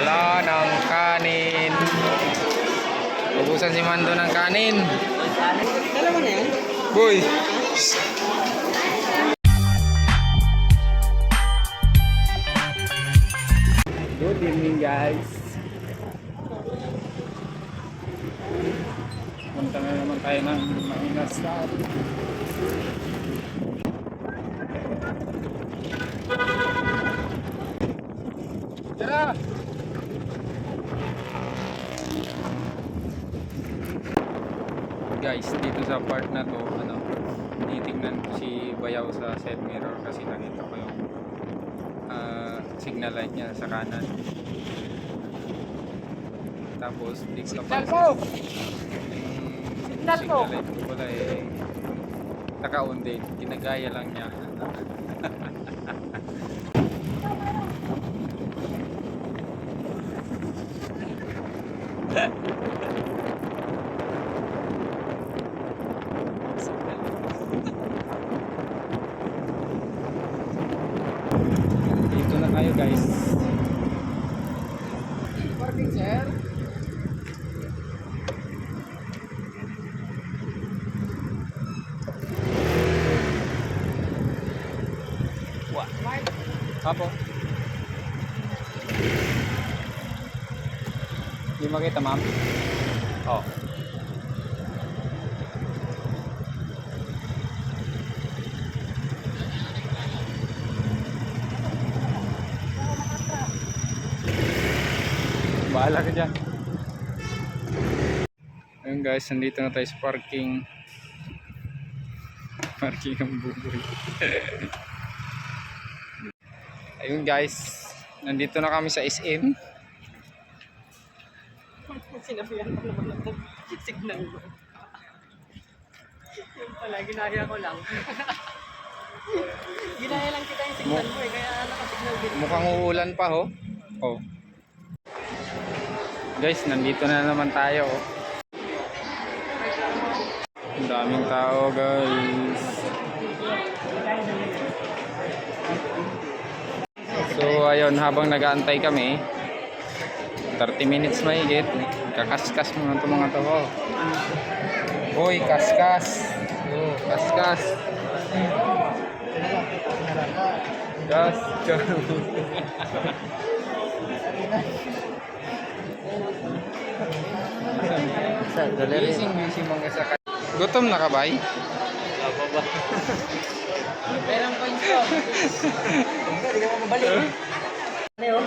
Wala ng kanin. Ubusan si Mando ng kanin. Dala mo na yan? Boy! Good evening guys. Punta na naman tayo ng Manginasal. Tara! Guys, dito sa part na to, ano, tinitingnan ko si Bayaw sa side mirror kasi nakita ko yung ah, signal light niya sa kanan. Tapos, di ko Signal napansin. ko! Yung Signal ko! signal light ko pala eh, naka-on din. Ginagaya lang niya. Dito na tayo guys. Parking sir? Apo. Hindi makita ma'am? Oh. Bahala ka dyan. Ayun guys, nandito na tayo sa parking. Parking ng buboy. Ayun guys, nandito na kami sa SM. Sinabihan ko naman ng signal mo. Yung pala, ginaya ko lang. ginaya lang kita yung signal mo eh, kaya nakasignal din. Mukhang uulan pa ho. Oh. Guys, nandito na naman tayo. oh. Ang daming tao guys. So ayun, habang nag-aantay kami, 30 minutes mahigit, kakaskas mga ito mga to. oh. Uy, kaskas. Oh, kaskas. Gas. Sa Gising, gising mga sa Gutom na ka bay? Apa ba? Perang points ko. Hindi ka mabalik. Ano yun?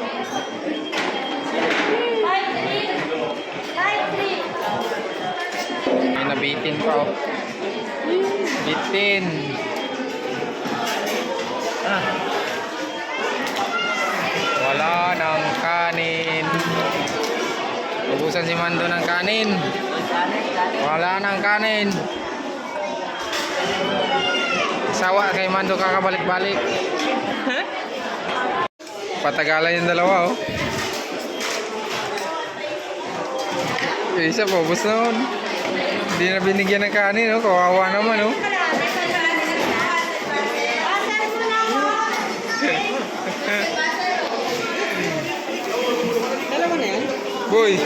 May nabitin pa oh. Bitin. Wala ng kanin. Ubusan si Mando ng kanin. Wala ng kanin. Sawa kay Mando kakabalik-balik. Patagalan yung dalawa oh. Yung isa po, bus na nun. Hindi na binigyan ng kanin, oh. kawawa naman. Oh. Boy,